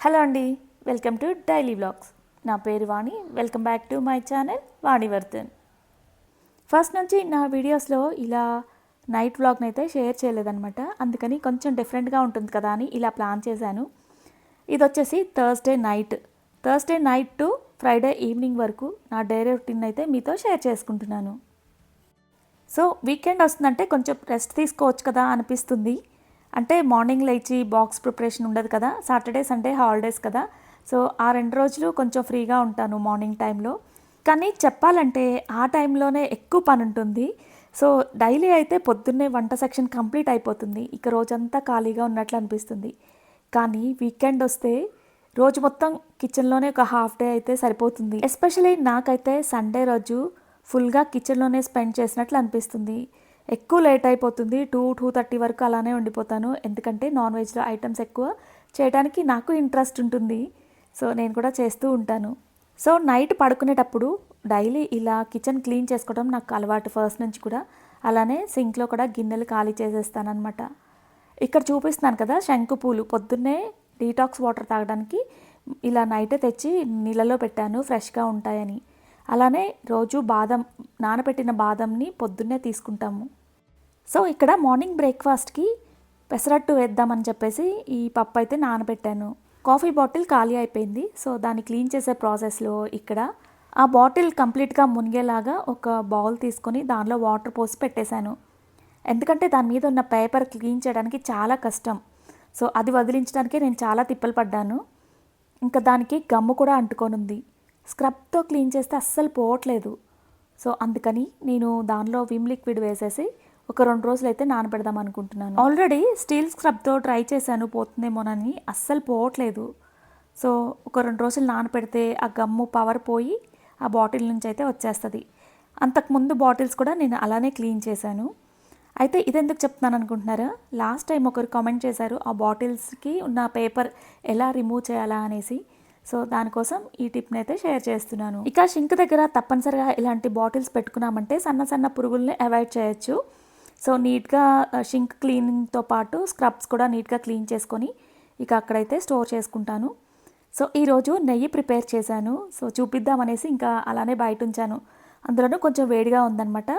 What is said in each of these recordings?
Hello అండి welcome to daily vlogs. నా పేరు Vani welcome back to my channel Vanivardhan first నుంచి నా వీడియోస్లో ఇలా నైట్ వ్లాగ్ని అయితే షేర్ చేయలేదనమాట అందుకని కొంచెం డిఫరెంట్గా ఉంటుంది కదా అని ఇలా ప్లాన్ చేశాను. ఇది వచ్చేసి Thursday night. Thursday night to Friday evening వరకు నా డైరీ రొటీన్ అయితే మీతో షేర్ చేసుకుంటున్నాను. సో వీకెండ్ వస్తుందంటే కొంచెం రెస్ట్ తీసుకోవచ్చు కదా అనిపిస్తుంది. అంటే మార్నింగ్ లేచి బాక్స్ ప్రిపరేషన్ ఉండదు కదా సాటర్డే సండే హాలిడేస్ కదా. సో ఆ రెండు రోజులు కొంచెం ఫ్రీగా ఉంటాను మార్నింగ్ టైంలో. కానీ చెప్పాలంటే ఆ టైంలోనే ఎక్కువ పని ఉంటుంది. సో డైలీ అయితే పొద్దున్నే వంట సెక్షన్ కంప్లీట్ అయిపోతుంది. ఇక రోజంతా ఖాళీగా ఉన్నట్లు అనిపిస్తుంది. కానీ వీకెండ్ వస్తే రోజు మొత్తం కిచెన్లోనే ఒక హాఫ్ డే అయితే సరిపోతుంది. ఎస్పెషలీ నాకైతే సండే రోజు ఫుల్గా కిచెన్లోనే స్పెండ్ చేసినట్లు అనిపిస్తుంది. ఎక్కువ లేట్ అయిపోతుంది టూ టూ థర్టీ వరకు అలానే ఉండిపోతాను. ఎందుకంటే నాన్ వెజ్లో ఐటమ్స్ ఎక్కువ చేయడానికి నాకు ఇంట్రెస్ట్ ఉంటుంది. సో నేను కూడా చేస్తూ ఉంటాను. సో నైట్ పడుకునేటప్పుడు డైలీ ఇలా కిచెన్ క్లీన్ చేసుకోవడం నాకు అలవాటు ఫస్ట్ నుంచి కూడా. అలానే సింక్లో కూడా గిన్నెలు ఖాళీ చేసేస్తానమాట ఇక్కడ చూపిస్తున్నాను కదా శంకు పూలు. పొద్దున్నే డీటాక్స్ వాటర్ తాగడానికి ఇలా నైటే తెచ్చి నీళ్ళలో పెట్టాను ఫ్రెష్గా ఉంటాయని. అలానే రోజు బాదం నానబెట్టిన బాదంని పొద్దున్నే తీసుకుంటాము. సో ఇక్కడ మార్నింగ్ బ్రేక్ఫాస్ట్కి పెసరట్టు వేద్దామని చెప్పేసి ఈ పప్పు అయితే నానబెట్టాను. కాఫీ బాటిల్ ఖాళీ అయిపోయింది. సో దాన్ని క్లీన్ చేసే ప్రాసెస్లో ఇక్కడ ఆ బాటిల్ కంప్లీట్గా మునిగేలాగా ఒక బౌల్ తీసుకొని దానిలో వాటర్ పోసి పెట్టేశాను. ఎందుకంటే దాని మీద ఉన్న పేపర్ క్లీన్ చేయడానికి చాలా కష్టం. సో అది వదిలించడానికే నేను చాలా తిప్పలు పడ్డాను. ఇంకా దానికి గమ్ము కూడా అంటుకొని ఉంది. స్క్రబ్తో క్లీన్ చేస్తే అస్సలు పోవట్లేదు. సో అందుకని నేను దానిలో విమ్ లిక్విడ్ వేసేసి ఒక రెండు రోజులు అయితే నానబెడదాం అనుకుంటున్నాను. ఆల్రెడీ స్టీల్ స్క్రబ్తో ట్రై చేశాను పోతుందేమోనని అస్సలు పోవట్లేదు. సో ఒక రెండు రోజులు నానపెడితే ఆ గమ్ము పవర్ పోయి ఆ బాటిల్ నుంచి అయితే వచ్చేస్తుంది. అంతకుముందు బాటిల్స్ కూడా నేను అలానే క్లీన్ చేశాను. అయితే ఇదెందుకు చెప్తున్నాను అనుకుంటున్నారా? లాస్ట్ టైం ఒకరు కామెంట్ చేశారు ఆ బాటిల్స్కి ఉన్న పేపర్ ఎలా రిమూవ్ చేయాలా అనేసి. సో దానికోసం ఈ టిప్ని అయితే షేర్ చేస్తున్నాను. ఇక షింక్ దగ్గర తప్పనిసరిగా ఇలాంటి బాటిల్స్ పెట్టుకున్నామంటే సన్న సన్న పురుగుల్ని అవాయిడ్ చేయొచ్చు. సో నీట్గా షింక్ క్లీనింగ్తో పాటు స్క్రబ్స్ కూడా నీట్గా క్లీన్ చేసుకొని ఇక అక్కడైతే స్టోర్ చేసుకుంటాను. సో ఈరోజు నెయ్యి ప్రిపేర్ చేశాను. సో చూపిద్దామనేసి ఇంకా అలానే బయట ఉంచాను. అందులోనూ కొంచెం వేడిగా ఉందనమాట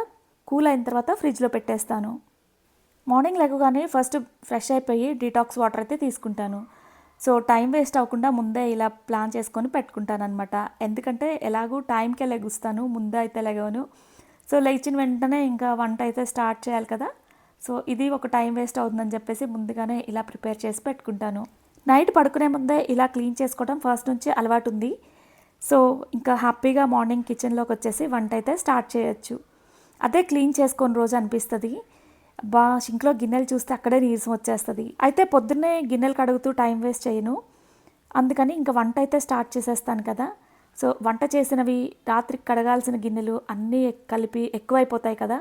కూల్ అయిన తర్వాత ఫ్రిడ్జ్లో పెట్టేస్తాను. మార్నింగ్ లేకగానే ఫస్ట్ ఫ్రెష్ అయిపోయి డీటాక్స్ వాటర్ అయితే తీసుకుంటాను. సో టైం వేస్ట్ అవ్వకుండా ముందే ఇలా ప్లాన్ చేసుకొని పెట్టుకుంటాను అనమాట ఎందుకంటే ఎలాగూ టైంకే లెగుస్తాను ముందే అయితే లెగవను. సో లేచిన వెంటనే ఇంకా వంట అయితే స్టార్ట్ చేయాలి కదా. సో ఇది ఒక టైం వేస్ట్ అవుతుందని చెప్పేసి ముందుగానే ఇలా ప్రిపేర్ చేసి పెట్టుకుంటాను. నైట్ పడుకునే ముందే ఇలా క్లీన్ చేసుకోవడం ఫస్ట్ నుంచి అలవాటు ఉంది. సో ఇంకా హ్యాపీగా మార్నింగ్ కిచెన్లోకి వచ్చేసి వంట అయితే స్టార్ట్ చేయొచ్చు. అదే క్లీన్ చేసుకొని రోజు అనిపిస్తుంది. బా సింక్లో గిన్నెలు చూస్తే అక్కడే నీరసం వచ్చేస్తుంది. అయితే పొద్దున్నే గిన్నెలు కడుగుతూ టైం వేస్ట్ చేయను. అందుకని ఇంకా వంట అయితే స్టార్ట్ చేసేస్తాను కదా. సో వంట చేసినవి రాత్రికి కడగాల్సిన గిన్నెలు అన్నీ కలిపి ఎక్కువైపోతాయి కదా.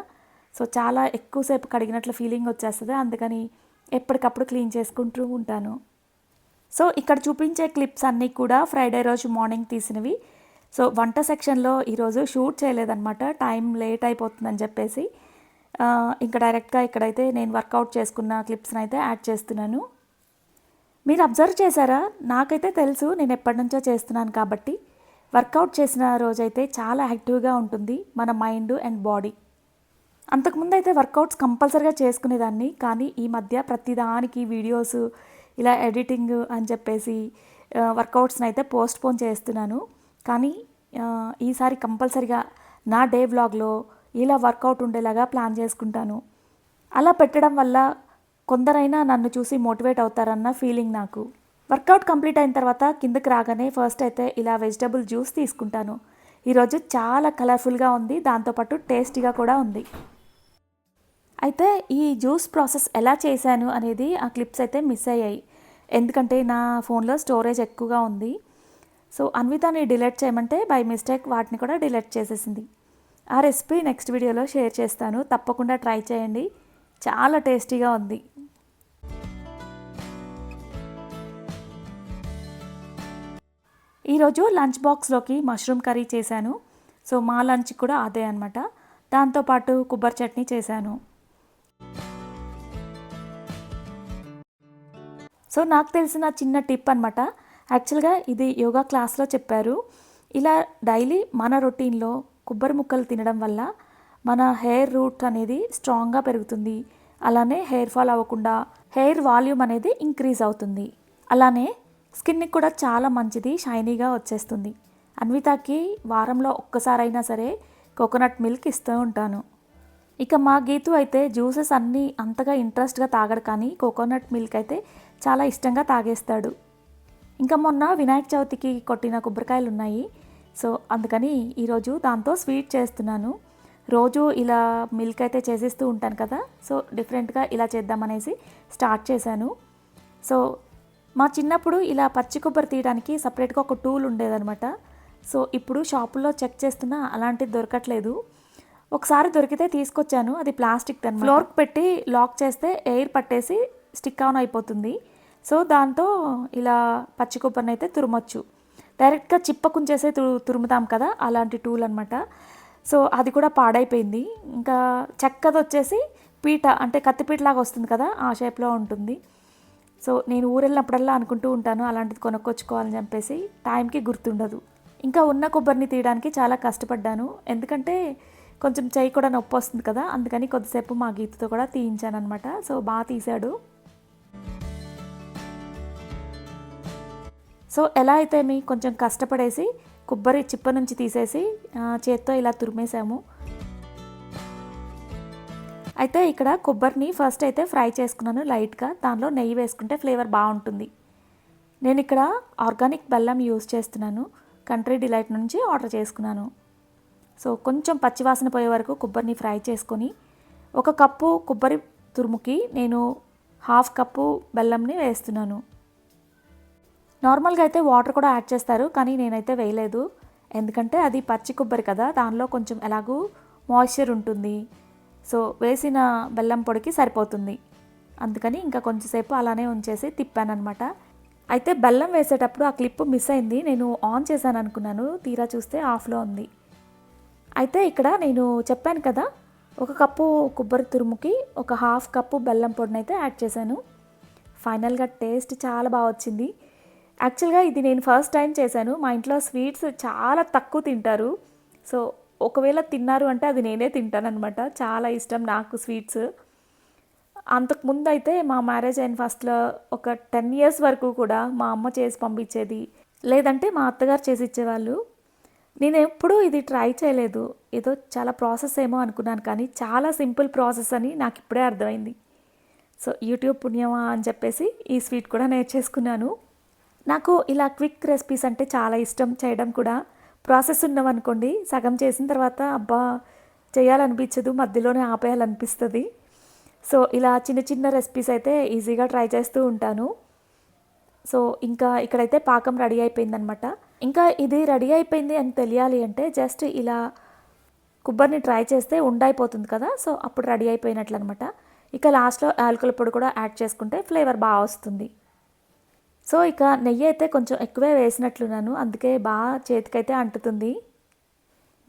సో చాలా ఎక్కువసేపు కడిగినట్లు ఫీలింగ్ వచ్చేస్తుంది. అందుకని ఎప్పటికప్పుడు క్లీన్ చేసుకుంటూ ఉంటాను. సో ఇక్కడ చూపించే క్లిప్స్ అన్నీ కూడా ఫ్రైడే రోజు మార్నింగ్ తీసినవి. సో వంట సెక్షన్లో ఈరోజు షూట్ చేయలేదన్నమాట. టైం లేట్ అయిపోతుందని చెప్పేసి. ఇంకా డైరెక్ట్గా ఇక్కడైతే నేను వర్కౌట్ చేసుకున్న క్లిప్స్ని అయితే యాడ్ చేస్తున్నాను. మీరు అబ్జర్వ్ చేశారా? నాకైతే తెలుసు నేను ఎప్పటి నుంచో చేస్తున్నాను కాబట్టి. వర్కౌట్ చేసిన రోజైతే చాలా యాక్టివ్గా ఉంటుంది మన మైండ్ అండ్ బాడీ అంతకుముందు అయితే వర్కౌట్స్ కంపల్సరీగా చేసుకునేదాన్ని కానీ ఈ మధ్య ప్రతిదానికి వీడియోస్ ఇలా ఎడిటింగ్ అని చెప్పేసి వర్కౌట్స్ని అయితే పోస్ట్ పోన్ చేస్తున్నాను. కానీ ఈసారి కంపల్సరీగా నా డే వ్లాగ్లో ఇలా వర్కౌట్ ఉండేలాగా ప్లాన్ చేసుకుంటాను. అలా పెట్టడం వల్ల కొందరైనా నన్ను చూసి మోటివేట్ అవుతారన్న ఫీలింగ్ నాకు. వర్కౌట్ కంప్లీట్ అయిన తర్వాత కిందకి రాగానే ఫస్ట్ అయితే ఇలా వెజిటబుల్ జ్యూస్ తీసుకుంటాను. ఈరోజు చాలా కలర్ఫుల్గా ఉంది దాంతోపాటు టేస్టీగా కూడా ఉంది. అయితే ఈ జ్యూస్ ప్రాసెస్ ఎలా చేశాను అనేది ఆ క్లిప్స్ అయితే మిస్ అయ్యాయి. ఎందుకంటే నా ఫోన్లో స్టోరేజ్ ఎక్కువగా ఉంది. సో అన్వితాని డిలీట్ చేయమంటే బై మిస్టేక్ వాటిని కూడా డిలీట్ చేసేసింది. ఆ రెసిపీ నెక్స్ట్ వీడియోలో షేర్ చేస్తాను. తప్పకుండా ట్రై చేయండి. చాలా టేస్టీగా ఉంది. ఈరోజు లంచ్ బాక్స్లోకి మష్రూమ్ కర్రీ చేశాను. సో మా లంచ్ కూడా అదే అనమాట దాంతోపాటు కొబ్బరి చట్నీ చేశాను. సో నాకు తెలిసిన చిన్న టిప్ అనమాట యాక్చువల్గా ఇది యోగా క్లాస్లో చెప్పారు. ఇలా డైలీ మన రొటీన్లో కొబ్బరి ముక్కలు తినడం వల్ల మన హెయిర్ రూట్ అనేది స్ట్రాంగ్గా పెరుగుతుంది. అలానే హెయిర్ ఫాల్ అవ్వకుండా హెయిర్ వాల్యూమ్ అనేది ఇంక్రీజ్ అవుతుంది. అలానే స్కిన్కి కూడా చాలా మంచిది షైనీగా వచ్చేస్తుంది. అన్వితాకి వారంలో ఒక్కసారైనా సరే కోకోనట్ మిల్క్ ఇస్తూ ఉంటాను. ఇక మా గీతు అయితే జ్యూసెస్ అన్నీ అంతగా ఇంట్రెస్ట్గా తాగడు కానీ కోకోనట్ మిల్క్ అయితే చాలా ఇష్టంగా తాగేస్తాడు. ఇంకా మొన్న వినాయక చవితికి కొట్టిన కొబ్బరికాయలు ఉన్నాయి సో అందుకని ఈరోజు దాంతో స్వీట్ చేస్తున్నాను. రోజు ఇలా మిల్క్ అయితే చేసేస్తూ ఉంటాను కదా సో డిఫరెంట్గా ఇలా చేద్దామనేసి స్టార్ట్ చేశాను. సో మా చిన్నప్పుడు ఇలా పచ్చి కొబ్బరి తీయడానికి సపరేట్గా ఒక టూల్ ఉండేదనమాట సో ఇప్పుడు షాపుల్లో చెక్ చేస్తున్నా అలాంటిది దొరకట్లేదు. ఒకసారి దొరికితే తీసుకొచ్చాను అది ప్లాస్టిక్ తను ఫ్లోర్కి పెట్టి లాక్ చేస్తే ఎయిర్ పట్టేసి స్టిక్ ఆన్ అయిపోతుంది. సో దాంతో ఇలా పచ్చి కొబ్బరిని అయితే తురమొచ్చు. డైరెక్ట్గా చిప్పకుంచేసే తు తురుముతాం కదా అలాంటి టూల్ అనమాట సో అది కూడా పాడైపోయింది. ఇంకా చెక్కది వచ్చేసి పీట అంటే కత్తిపీటలాగా వస్తుంది కదా ఆ షేప్లో ఉంటుంది. సో నేను ఊరెళ్ళినప్పుడల్లా అనుకుంటూ ఉంటాను అలాంటిది కొనుక్కొచ్చుకోవాలని చెప్పేసి టైంకి గుర్తుండదు. ఇంకా ఉన్న కొబ్బరిని తీయడానికి చాలా కష్టపడ్డాను. ఎందుకంటే కొంచెం చేయి కూడా నొప్పి వస్తుంది కదా అందుకని కొద్దిసేపు మా గీతతో కూడా తీయించాను అనమాట సో బాగా తీశాడు. సో ఎలా అయితే మీ కొంచెం కష్టపడేసి కొబ్బరి చిప్ప నుంచి తీసేసి చేత్తో ఇలా తురిమేసాము అయితే ఇక్కడ కొబ్బరిని ఫస్ట్ అయితే ఫ్రై చేసుకున్నాను లైట్గా. దానిలో నెయ్యి వేసుకుంటే ఫ్లేవర్ బాగుంటుంది. నేను ఇక్కడ ఆర్గానిక్ బెల్లం యూస్ చేస్తున్నాను. కంట్రీ డిలైట్ నుంచి ఆర్డర్ చేసుకున్నాను. సో కొంచెం పచ్చివాసన పోయే వరకు కొబ్బరిని ఫ్రై చేసుకొని ఒక కప్పు కొబ్బరి తురుముకి నేను హాఫ్ కప్పు బెల్లంని వేస్తున్నాను. నార్మల్గా అయితే వాటర్ కూడా యాడ్ చేస్తారు కానీ నేనైతే వేయలేదు. ఎందుకంటే అది పచ్చి కొబ్బరి కదా దానిలో కొంచెం ఎలాగూ మాయిశ్చర్ ఉంటుంది. సో వేసిన బెల్లం పొడికి సరిపోతుంది. అందుకని ఇంకా కొంచెంసేపు అలానే ఉంచేసి తిప్పానమాట అయితే బెల్లం వేసేటప్పుడు ఆ క్లిప్ మిస్ అయింది నేను ఆన్ చేశాను అనుకున్నాను తీరా చూస్తే ఆఫ్లో ఉంది. అయితే ఇక్కడ నేను చెప్పాను కదా ఒక కప్పు కొబ్బరి తురుముకి ఒక హాఫ్ కప్పు బెల్లం పొడిని అయితే యాడ్ చేశాను. ఫైనల్గా టేస్ట్ చాలా బాగా వచ్చింది. యాక్చువల్గా ఇది నేను ఫస్ట్ టైం చేశాను. మా ఇంట్లో స్వీట్స్ చాలా తక్కువ తింటారు. సో ఒకవేళ తిన్నారు అంటే అది నేనే తింటాను అనమాట చాలా ఇష్టం నాకు స్వీట్స్. అంతకుముందు అయితే మా మ్యారేజ్ అయిన ఫస్ట్లో ఒక టెన్ ఇయర్స్ వరకు కూడా మా అమ్మ చేసి పంపించేది. లేదంటే మా అత్తగారు చేసి ఇచ్చేవాళ్ళు. నేను ఎప్పుడూ ఇది ట్రై చేయలేదు. ఏదో చాలా ప్రాసెస్ ఏమో అనుకున్నాను కానీ చాలా సింపుల్ ప్రాసెస్ అని నాకు ఇప్పుడే అర్థమైంది. సో యూట్యూబ్ పుణ్యమా అని చెప్పేసి ఈ స్వీట్ కూడా నేర్చేసుకున్నాను. నాకు ఇలా క్విక్ రెసిపీస్ అంటే చాలా ఇష్టం చేయడం కూడా. ప్రాసెస్ ఉన్నామనుకోండి సగం చేసిన తర్వాత అబ్బా చేయాలనిపించదు మధ్యలోనే ఆపేయాలనిపిస్తుంది. సో ఇలా చిన్న చిన్న రెసిపీస్ అయితే ఈజీగా ట్రై చేస్తూ ఉంటాను. సో ఇంకా ఇక్కడైతే పాకం రెడీ అయిపోయిందనమాట. ఇంకా ఇది రెడీ అయిపోయింది అని తెలియాలి అంటే జస్ట్ ఇలా కొబ్బరిని ట్రై చేస్తే ఉండైపోతుంది కదా. సో అప్పుడు రెడీ అయిపోయినట్లు అనమాట ఇక లాస్ట్లో యాలకుల పొడి కూడా యాడ్ చేసుకుంటే ఫ్లేవర్ బాగా వస్తుంది. సో ఇక నెయ్యి అయితే కొంచెం ఎక్కువే వేసినట్లున్నాను. అందుకే బాగా చేతికైతే అంటుతుంది.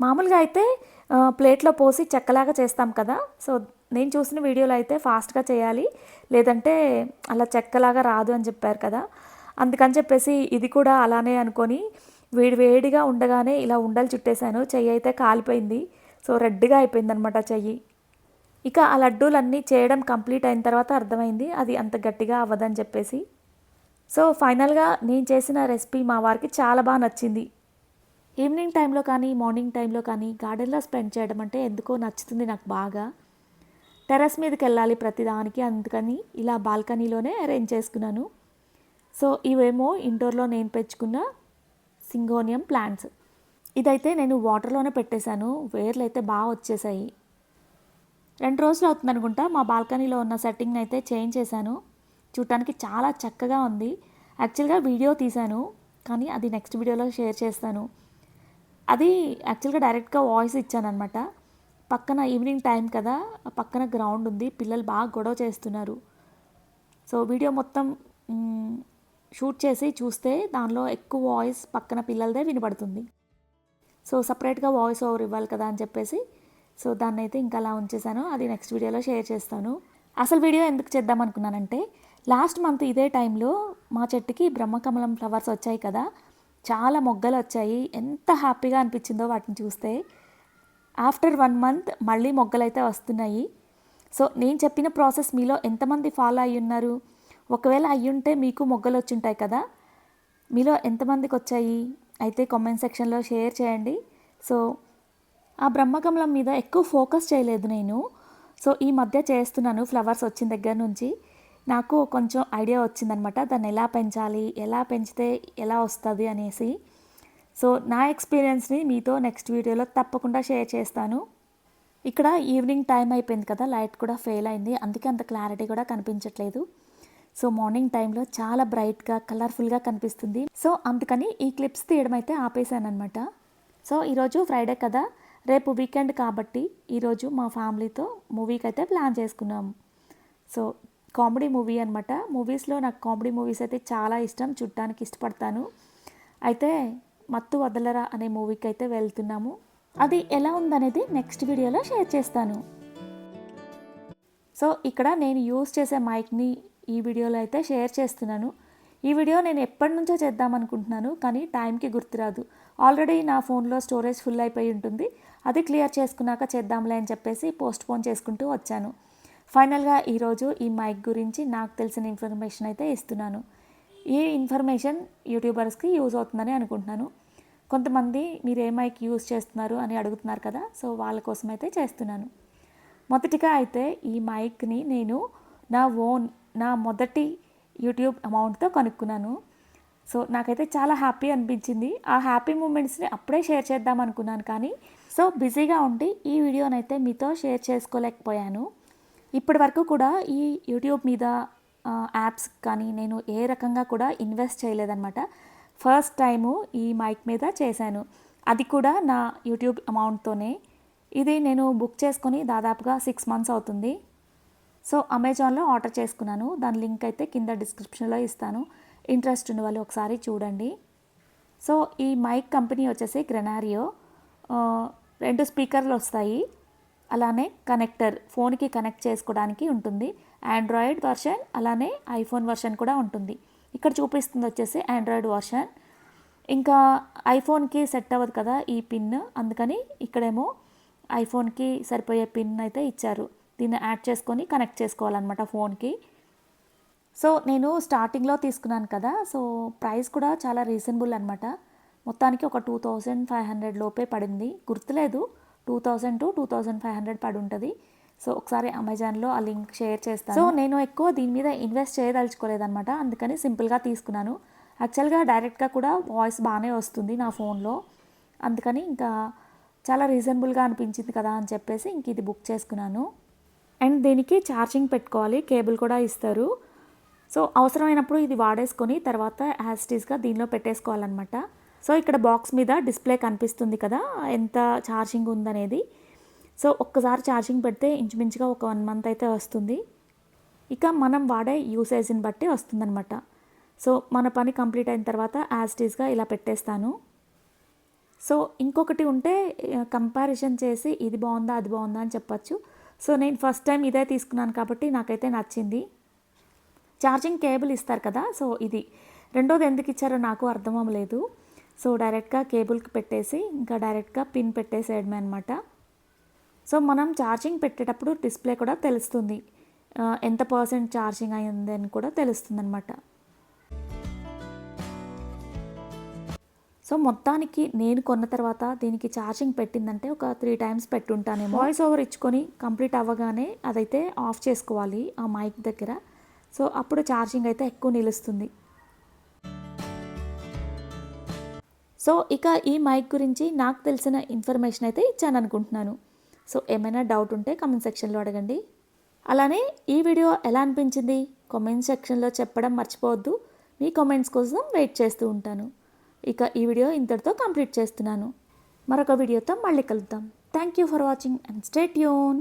మామూలుగా అయితే ప్లేట్లో పోసి చెక్కలాగా చేస్తాం కదా. సో నేను చూసిన వీడియోలో అయితే ఫాస్ట్గా చేయాలి. లేదంటే అలా చెక్కలాగా రాదు అని చెప్పారు కదా. అందుకని చెప్పేసి ఇది కూడా అలానే అనుకొని వేడి వేడిగా ఉండగానే ఇలా ఉండలు చుట్టేశాను. చెయ్యి అయితే కాలిపోయింది. సో రెడ్గా అయిపోయింది అనమాట చెయ్యి. ఇక ఆ లడ్డూలన్నీ చేయడం కంప్లీట్ అయిన తర్వాత అర్థమైంది. అది అంత గట్టిగా అవ్వదని చెప్పేసి. సో ఫైనల్గా నేను చేసిన రెసిపీ మా వారికి చాలా బాగా నచ్చింది. ఈవినింగ్ టైంలో కానీ మార్నింగ్ టైంలో కానీ గార్డెన్లో స్పెండ్ చేయడం అంటే ఎందుకో నచ్చుతుంది నాకు బాగా. టెర్రస్ మీదకి వెళ్ళాలి ప్రతిదానికి అందుకని ఇలా బాల్కనీలోనే అరేంజ్ చేసుకున్నాను. సో ఇవేమో ఇండోర్లో నేను పెంచుకున్న సింగోనియం ప్లాంట్స్. ఇదైతే నేను వాటర్లోనే పెట్టేశాను వేర్లు అయితే బాగా వచ్చేసాయి. రెండు రోజులు అవుతుంది అనుకుంటా మా బాల్కనీలో ఉన్న సెట్టింగ్ని అయితే చేంజ్ చేశాను. చూడటానికి చాలా చక్కగా ఉంది. యాక్చువల్గా వీడియో తీశాను కానీ అది నెక్స్ట్ వీడియోలో షేర్ చేస్తాను. అది యాక్చువల్గా డైరెక్ట్గా వాయిస్ ఇచ్చాను అనమాట పక్కన ఈవినింగ్ టైం కదా పక్కన గ్రౌండ్ ఉంది పిల్లలు బాగా గొడవ చేస్తున్నారు. సో వీడియో మొత్తం షూట్ చేసి చూస్తే దానిలో ఎక్కువ వాయిస్ పక్కన పిల్లలదే వినపడుతుంది సో సపరేట్గా వాయిస్ ఓవర్ ఇవ్వాలి కదా అని చెప్పేసి సో దాన్ని అయితే ఇంకా అలా ఉంచేసాను అది నెక్స్ట్ వీడియోలో షేర్ చేస్తాను. అసలు వీడియో ఎందుకు చేద్దాం అనుకున్నానంటే లాస్ట్ మంత్ ఇదే టైంలో మా చెట్టుకి బ్రహ్మకమలం ఫ్లవర్స్ వచ్చాయి కదా. చాలా మొగ్గలు వచ్చాయి. ఎంత హ్యాపీగా అనిపించిందో వాటిని చూస్తే. ఆఫ్టర్ వన్ మంత్ మళ్ళీ మొగ్గలు అయితే వస్తున్నాయి. సో నేను చెప్పిన ప్రాసెస్ మీలో ఎంతమంది ఫాలో అయ్యి ఉన్నారు? ఒకవేళ అయ్యుంటే మీకు మొగ్గలు వచ్చుంటాయి కదా. మీలో ఎంతమందికి వచ్చాయి? అయితే కామెంట్ సెక్షన్లో షేర్ చేయండి. సో ఆ బ్రహ్మకమలం మీద ఎక్కువ ఫోకస్ చేయలేదు నేను. సో ఈ మధ్య చేస్తున్నాను ఫ్లవర్స్ వచ్చిన దగ్గర నుంచి. నాకు కొంచెం ఐడియా వచ్చిందనమాట దాన్ని ఎలా పెంచాలి ఎలా పెంచితే ఎలా వస్తుంది అనేసి. సో నా ఎక్స్పీరియన్స్ని మీతో నెక్స్ట్ వీడియోలో తప్పకుండా షేర్ చేస్తాను. ఇక్కడ ఈవినింగ్ టైం అయిపోయింది కదా లైట్ కూడా ఫెయిల్ అయింది అందుకే అంత క్లారిటీ కూడా కనిపించట్లేదు. సో మార్నింగ్ టైంలో చాలా బ్రైట్గా కలర్ఫుల్గా కనిపిస్తుంది. సో అందుకని ఈ క్లిప్స్ తీయడం అయితే ఆపేశానమాట సో ఈరోజు ఫ్రైడే కదా రేపు వీకెండ్ కాబట్టి ఈరోజు మా ఫ్యామిలీతో మూవీకి అయితే ప్లాన్ చేసుకున్నాం. సో కామెడీ మూవీ అనమాట మూవీస్లో నాకు కామెడీ మూవీస్ అయితే చాలా ఇష్టం. చూడటానికి ఇష్టపడతాను. అయితే మత్తు వదలరా అనే మూవీకి అయితే వెళ్తున్నాము. అది ఎలా ఉందనేది నెక్స్ట్ వీడియోలో షేర్ చేస్తాను. సో ఇక్కడ నేను యూస్ చేసే మైక్ని ఈ వీడియోలో అయితే షేర్ చేస్తున్నాను. ఈ వీడియో నేను ఎప్పటి నుంచో చేద్దాం అనుకుంటున్నాను కానీ టైంకి గుర్తురాదు. ఆల్రెడీ నా ఫోన్లో స్టోరేజ్ ఫుల్ అయిపోయి ఉంటుంది. అది క్లియర్ చేసుకున్నాక చేద్దాంలే అని చెప్పేసి పోస్ట్ పోన్ చేసుకుంటూ వచ్చాను. ఫైనల్గా ఈరోజు ఈ మైక్ గురించి నాకు తెలిసిన ఇన్ఫర్మేషన్ అయితే ఇస్తున్నాను. ఈ ఇన్ఫర్మేషన్ యూట్యూబర్స్కి యూజ్ అవుతుందని అనుకుంటున్నాను. కొంతమంది మీరు ఏ మైక్ యూజ్ చేస్తున్నారు అని అడుగుతున్నారు కదా సో వాళ్ళ కోసం అయితే చేస్తున్నాను. మొదటిగా అయితే ఈ మైక్ని నేను నా ఓన్ నా మొదటి యూట్యూబ్ అమౌంట్తో కొనుక్కున్నాను. సో నాకైతే చాలా హ్యాపీ అనిపించింది. ఆ హ్యాపీ మూమెంట్స్ని అప్పుడే షేర్ చేద్దాం అనుకున్నాను కానీ సో బిజీగా ఉండి ఈ వీడియోనైతే మీతో షేర్ చేసుకోలేకపోయాను. ఇప్పటి వరకు కూడా ఈ యూట్యూబ్ మీద యాప్స్ కానీ నేను ఏ రకంగా కూడా ఇన్వెస్ట్ చేయలేదన్నమాట. ఫస్ట్ టైము ఈ మైక్ మీద చేశాను. అది కూడా నా యూట్యూబ్ అమౌంట్తోనే. ఇది నేను బుక్ చేసుకొని దాదాపుగా సిక్స్ మంత్స్ అవుతుంది. సో అమెజాన్లో ఆర్డర్ చేసుకున్నాను. దాని లింక్ అయితే కింద డిస్క్రిప్షన్లో ఇస్తాను. ఇంట్రెస్ట్ ఉన్న వాళ్ళు ఒకసారి చూడండి. సో ఈ మైక్ కంపెనీ వచ్చేసి గ్రెనారియో. రెండు స్పీకర్లు వస్తాయి. అలానే కనెక్టర్ ఫోన్కి కనెక్ట్ చేసుకోవడానికి ఉంటుంది. ఆండ్రాయిడ్ వర్షన్ అలానే ఐఫోన్ వర్షన్ కూడా ఉంటుంది. ఇక్కడ చూపిస్తుంది వచ్చేసి ఆండ్రాయిడ్ వర్షన్ ఇంకా ఐఫోన్కి సెట్ అవ్వదు కదా ఈ పిన్. అందుకని ఇక్కడేమో ఐఫోన్కి సరిపోయే పిన్ అయితే ఇచ్చారు. దీన్ని యాడ్ చేసుకొని కనెక్ట్ చేసుకోవాలన్నమాట ఫోన్కి. సో నేను స్టార్టింగ్లో తీసుకున్నాను కదా. సో ప్రైస్ కూడా చాలా రీజనబుల్ అనమాట మొత్తానికి ఒక టూ థౌజండ్ ఫైవ్ హండ్రెడ్ లోపే పడింది. గుర్తులేదు. Two thousand to two thousand five hundred పడి ఉంటుంది సో ఒకసారి అమెజాన్లో ఆ లింక్ షేర్ చేస్తాను. సో నేను ఎక్కువ దీని మీద ఇన్వెస్ట్ చేయదలుచుకోలేదన్నమాట. అందుకని సింపుల్గా తీసుకున్నాను. యాక్చువల్గా డైరెక్ట్గా కూడా వాయిస్ బాగానే వస్తుంది నా ఫోన్లో. అందుకని ఇంకా చాలా రీజనబుల్గా అనిపించింది కదా అని చెప్పేసి ఇంక ఇది బుక్ చేసుకున్నాను. అండ్ దీనికి ఛార్జింగ్ పెట్టుకోవాలి. కేబుల్ కూడా ఇస్తారు. సో అవసరమైనప్పుడు ఇది వాడేసుకొని తర్వాత యాస్టీస్గా దీనిలో పెట్టేసుకోవాలన్నమాట. సో ఇక్కడ బాక్స్ మీద డిస్ప్లే కనిపిస్తుంది కదా ఎంత ఛార్జింగ్ ఉందనేది. సో ఒక్కసారి ఛార్జింగ్ పెడితే ఇంచుమించుగా ఒక వన్ మంత్ అయితే వస్తుంది. ఇక మనం వాడే యూసేజ్ని బట్టి వస్తుందన్నమాట. సో మన పని కంప్లీట్ అయిన తర్వాత యాస్టీస్గా ఇలా పెట్టేస్తాను. సో ఇంకొకటి ఉంటే కంపారిజన్ చేసి ఇది బాగుందా అది బాగుందా అని చెప్పచ్చు. సో నేను ఫస్ట్ టైం ఇదే తీసుకున్నాను కాబట్టి నాకైతే నచ్చింది. ఛార్జింగ్ కేబుల్ ఇస్తారు కదా సో ఇది. రెండోది ఎందుకు ఇచ్చారో నాకు అర్థం అవ్వలేదు సో డైరెక్ట్గా కేబుల్కి పెట్టేసి ఇంకా డైరెక్ట్గా పిన్ పెట్టేసేయడమే అనమాట సో మనం ఛార్జింగ్ పెట్టేటప్పుడు డిస్ప్లే కూడా తెలుస్తుంది. ఎంత పర్సెంట్ ఛార్జింగ్ అయింది అని కూడా తెలుస్తుంది అనమాట సో మొత్తానికి నేను కొన్న తర్వాత దీనికి ఛార్జింగ్ పెట్టిందంటే ఒక త్రీ టైమ్స్ పెట్టుంటానేమో. వాయిస్ ఓవర్ ఇచ్చుకొని కంప్లీట్ అవ్వగానే అదైతే ఆఫ్ చేసుకోవాలి ఆ మైక్ దగ్గర. సో అప్పుడు ఛార్జింగ్ అయితే ఎక్కువ నిలుస్తుంది. సో ఇక ఈ మైక్ గురించి నాకు తెలిసిన ఇన్ఫర్మేషన్ అయితే ఇచ్చాను అనుకుంటున్నాను సో ఏమైనా డౌట్ ఉంటే కమెంట్ సెక్షన్లో అడగండి. అలానే ఈ వీడియో ఎలా అనిపించింది? కామెంట్ సెక్షన్లో చెప్పడం మర్చిపోవద్దు. మీ కామెంట్స్ కోసం వెయిట్ చేస్తూ ఉంటాను. ఇక ఈ వీడియో ఇంతటితో కంప్లీట్ చేస్తున్నాను. మరొక వీడియోతో మళ్ళీ కలుద్దాం. Thank you for watching and stay Yoon